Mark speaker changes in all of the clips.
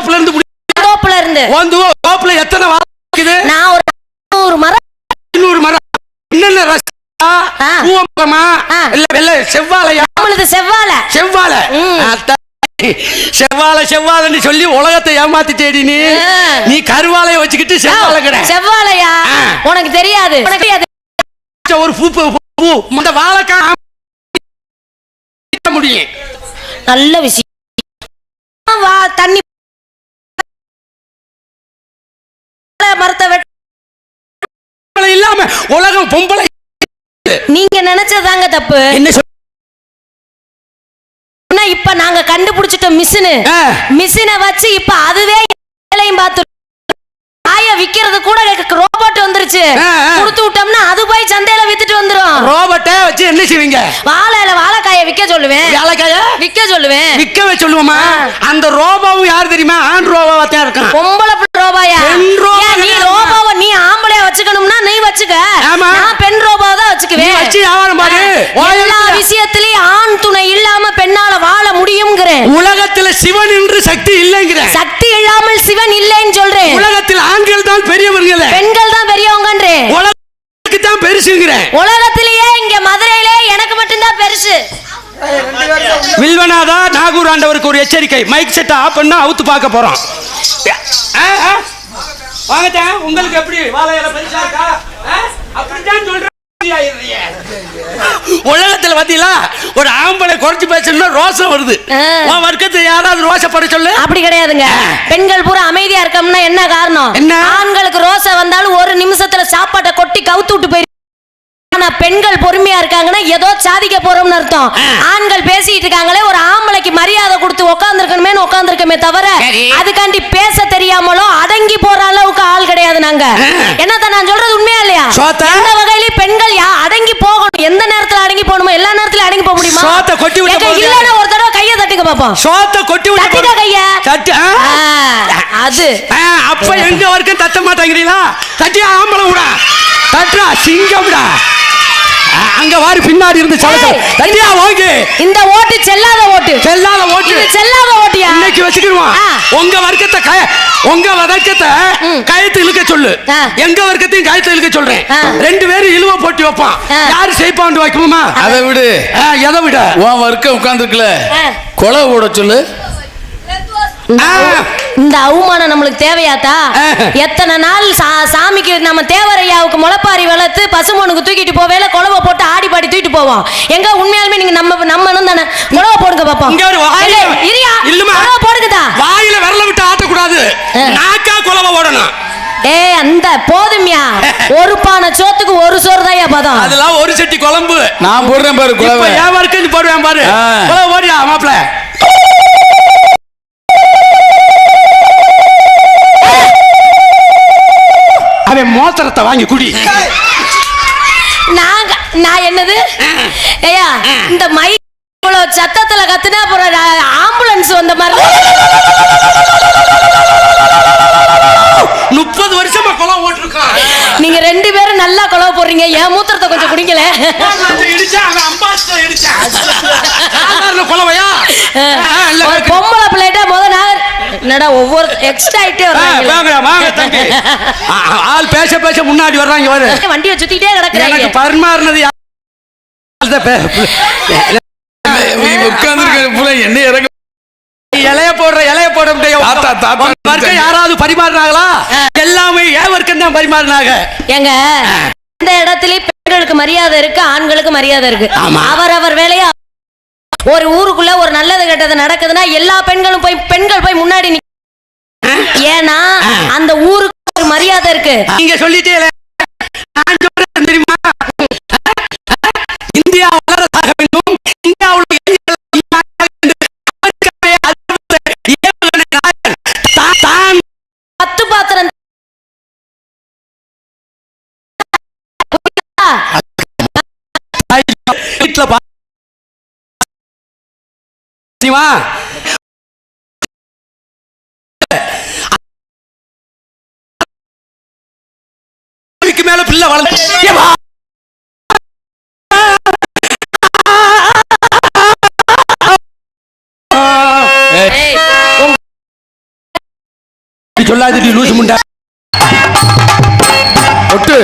Speaker 1: தோப்புல இருந்து
Speaker 2: தோப்புல இருந்து.
Speaker 1: உன் தோ- தோப்புல எத்தனை வாழை இருக்குது?
Speaker 2: நான் ஒரு நூறு மரம்.
Speaker 1: இன்னொரு மரம். என்னென்ன ரசா. பூவம்பரமா. இல்ல வெள்ள செவ்வாழையா?
Speaker 2: நம்மளுது செவ்வாழை.
Speaker 1: செவ்வாழை. செவ்வாழை செவ்வாழைன்னு சொல்லி உலகத்தை ஏமாத்திட்டேடி நீ. நீ கருவாழைய வச்சுக்கிட்டு செவ்வாழை கடை.
Speaker 2: செவ்வாழையா. உனக்கு தெரியாது. உனக்கு தெரியாது.
Speaker 1: ஒரு பூ பூ இந்த வாழைக்காய் முடியும்.
Speaker 2: நல்ல விஷயம். தண்ணி
Speaker 1: உலகம் பொம்பளை.
Speaker 2: நீங்க நினைச்சதாங்க தப்பு.
Speaker 1: என்ன
Speaker 2: இப்ப நாங்க கண்டுபிடிச்சிட்டோம் மிஷினு. மிஷினை வச்சு இப்ப அதுவே வேலையும் பார்த்து காய விக்கிறது கூட ரோபோட் வந்துருச்சு. கொடுத்து விட்டோம்னா அது போய் சந்தையில வித்துட்டு வந்துரும்.
Speaker 1: ரோபோட்டை வச்சு என்ன செய்வீங்க?
Speaker 2: வாழையில வாழைக்காய விக்க சொல்லுவேன்.
Speaker 1: வாழைக்காய?
Speaker 2: விக்க சொல்லுவேன்.
Speaker 1: விற்கவே சொல்லுவோமா? அந்த ரோபாவும் யார் தெரியுமா? ஆண் ரோபாவா தான் இருக்கான்
Speaker 2: பொம்பளை பிள்ளை ரோபாயா
Speaker 1: பெண் ரோபா
Speaker 2: ஏன் நீ
Speaker 1: கிடையாது.
Speaker 2: ரோபாவை நீ ஆம்பளையா வச்சுக்கணும்னா நீ வச்சுக்க
Speaker 1: ஆமா.
Speaker 2: நான் பெண் ரோபாவை தான்
Speaker 1: நீ
Speaker 2: வச்சுக்குவேன்
Speaker 1: வச்சு வியாபாரம் பாரு.
Speaker 2: எல்லா விஷயத்திலயும் ஆண் துணை இல்லாம பெண்ணால வாழ முடியுங்கிறேன்
Speaker 1: உலகத்துல சிவன் என்று சக்தி இல்லைங்கிற
Speaker 2: சக்தி இல்லாமல் சிவன் இல்லைன்னு சொல்றேன்.
Speaker 1: உலகத்தில் ஆண்கள் தான் பெரியவர்கள்.
Speaker 2: பெண்கள் தான் பெரியவங்கன்றேன்.
Speaker 1: உலகத்துக்கு தான் பெருசுங்கிற
Speaker 2: உலகத்திலேயே இங்க மதுரையிலே எனக்கு மட்டும்தான் பெருசு.
Speaker 1: வில்வனாதா நாகூர் ஆண்டவருக்கு ஒரு எச்சரிக்கை. மைக் செட்டை ஆஃப் பண்ணா அவுத்து பார்க்க போறோம். வாங்கத்தான் உங்களுக்கு எப்படி? வாழை இலை பெருசா இருக்கா? அப்படித்தான் பாத்தீங்களா? ஒரு ஆம்பளை குறைச்சு பேசணும்னா ரோசம் வருது. உன் வர்க்கத்தை யாராவது ரோசப்பட சொல்லு.
Speaker 2: அப்படி கிடையாதுங்க. பெண்கள் பூரா அமைதியா இருக்கோம்னா என்ன காரணம்?
Speaker 1: என்ன?
Speaker 2: ஆண்களுக்கு ரோசை வந்தாலும் ஒரு நிமிஷத்துல சாப்பாட்டை கொட்டி கவுத்து விட்டு போயிரு. ஆனா பெண்கள் பொறுமையா இருக்காங்கன்னா ஏதோ சாதிக்க போறோம்னு அர்த்தம். ஆண்கள் பேசிட்டு இருக்காங்களே ஒரு ஆம்பளைக்கு மரியாதை கொடுத்து உட்காந்துருக்கணுமே உட்காந்துருக்கமே தவிர. அதுக்காண்டி பேச தெரியாமலோ அடங்கி போற அளவுக்கு ஆள் கிடையாது நாங்க. என்னத்த நான் சொல்றது உண்மையா இல்லையா? எந்த வகையிலயும் பெண்கள் யா அடங்கி போகணும் எந்த நேரத்துல அடங்கி போகணுமோ எல்லா முடியுமா?
Speaker 1: சோத்த கொட்டி விட்ட
Speaker 2: ஏங்க,
Speaker 1: போது.
Speaker 2: இல்லைன்னா ஒரு தடவை கையை தட்டுங்க பாப்போம்.
Speaker 1: சோத்த கொட்டி விட்டு
Speaker 2: தட்டுங்க கைய.
Speaker 1: தட்டு
Speaker 2: அது.
Speaker 1: அப்ப எங்க வரைக்கும் தட்ட மாட்டேங்கிறீங்களா? தட்டியா ஆம்பளை விடா? தட்டுறா சிங்கம்டா அங்க வாரி பின்னாடி இருந்து சலசல. தட்டியா ஓகே
Speaker 2: இந்த ஓட்டு செல்லாத ஓட்டு.
Speaker 1: செல்லாத ஓட்டு.
Speaker 2: செல்லாத ஆ.
Speaker 1: உங்க வர்க்கத்தை கய உங்க வர்க்கத்தை
Speaker 2: ம்.
Speaker 1: கயத்து இழுக்க சொல்லு. எங்க வர்க்கத்தையும் கயத்து இழுக்க சொல்றேன். ரெண்டு பேரும் இழுவ போட்டி வைப்பான். யாரு செய்ப்பாண்டு வைக்குமா
Speaker 3: அதை விடு.
Speaker 1: எதை விட?
Speaker 3: உன் வர்க்க உட்காந்துருக்கல
Speaker 2: ஆ.
Speaker 3: கொலை ஓட சொல்லு.
Speaker 2: இந்த அவமானம் நம்மளுக்கு தேவையாத்தா. எத்தனை நாள் சா- சாமிக்கு நம்ம தேவரையாவுக்கு முளைப்பாரி வளர்த்து பசுமனுக்கு தூக்கிட்டு போவேல குழவை போட்டு ஆடி பாடி தூக்கிட்டு போவோம். எங்க உண்மையாலுமே நீங்க நம்ம நம்மனும் தானே? குழவை போடுங்க பாப்போம்.
Speaker 1: நாக்கா குலவ ஓடணும்
Speaker 2: ஏய் அந்த போதும்யா. ஒரு பானை சோத்துக்கு ஒரு சோறு தான்யா பதம்.
Speaker 1: அதெல்லாம் ஒரு செட்டி குழம்பு.
Speaker 3: நான் போடுறேன் பாரு
Speaker 1: என் வர்க்கம் போடுவேன் பாரு. ஓடியா மாப்பிள அவன் மோத்திரத்தை வாங்கி குடி.
Speaker 2: நாங்க நான் என்னது? ஐயா இந்த மை சத்தத்துல கத்துனா அப்புறம் நான் ஆம்புலன்ஸ் வந்த மாதிரி
Speaker 1: முப்பது வருஷமா குலம் ஓட்டிருக்கான்
Speaker 2: நீங்க ரெண்டு பேரும் நல்லா குழவை போடுறீங்க. என் மூத்திரத்தை கொஞ்சம் ஒரு பொம்பளை பிள்ளைகிட்ட முத நாள் என்னடா ஒவ்வொரு எக்ஸ்ட்ரா ஆயிட்டே வர்றாங்க
Speaker 1: ஆள் பேச பேச முன்னாடி வர்றாங்க வரு
Speaker 2: வண்டியை சுத்திட்டே
Speaker 1: எனக்கு
Speaker 2: கிடக்குறாங்க
Speaker 1: பரிமாறினது
Speaker 3: புள்ள என்ன இறங்க
Speaker 1: இலைய போடுற இலைய போட முடியாது
Speaker 3: தாத்தா, தாத்தா.
Speaker 1: வர்க்கம் யாராவது பரிமாறினாங்களா? எல்லாமே ஏன் வர்க்கம் தான் பரிமாறினாங்க.
Speaker 2: ஏங்க இந்த இடத்துலயும் பெண்களுக்கு மரியாதை இருக்கு ஆண்களுக்கு மரியாதை இருக்கு.
Speaker 1: ஆமா.
Speaker 2: அவரவர் வேலையா ஒரு ஊருக்குள்ள ஒரு நல்லது கெட்டது நடக்குதுன்னா எல்லா பெண்களும் போய் பெண்கள் போய் முன்னாடி நிக்க ஏன்னா அந்த ஊருக்கு ஒரு மரியாதை இருக்கு.
Speaker 1: நீங்க சொல்லிட்டே நான் சொல்றேன் தெரியுமா? இந்தியா வளரதாக வேண்டும். தெரியுமா? மேல பிள்ளை வளர்ந்து சொல்லாதடி லூசு முண்டா.
Speaker 3: ஒட்டு.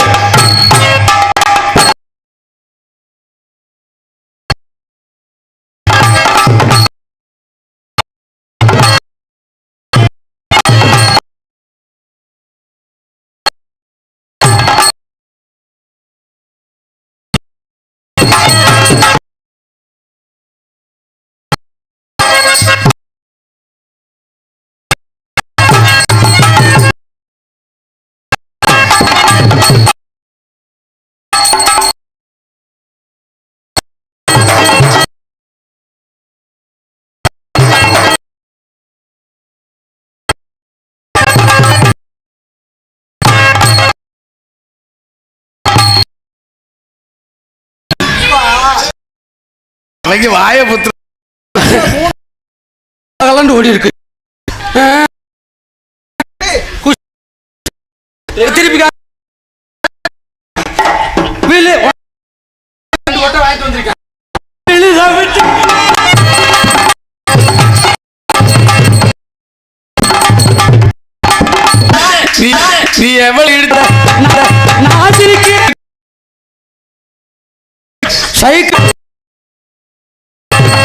Speaker 3: அவங்க வாய புத்து
Speaker 1: கலண்டு ஓடி இருக்கு. திருப்பி வாங்கிட்டு வந்திருக்கேன்.
Speaker 3: நீ எவ்வளவு எடுத்த
Speaker 1: நான். சைக்கிள்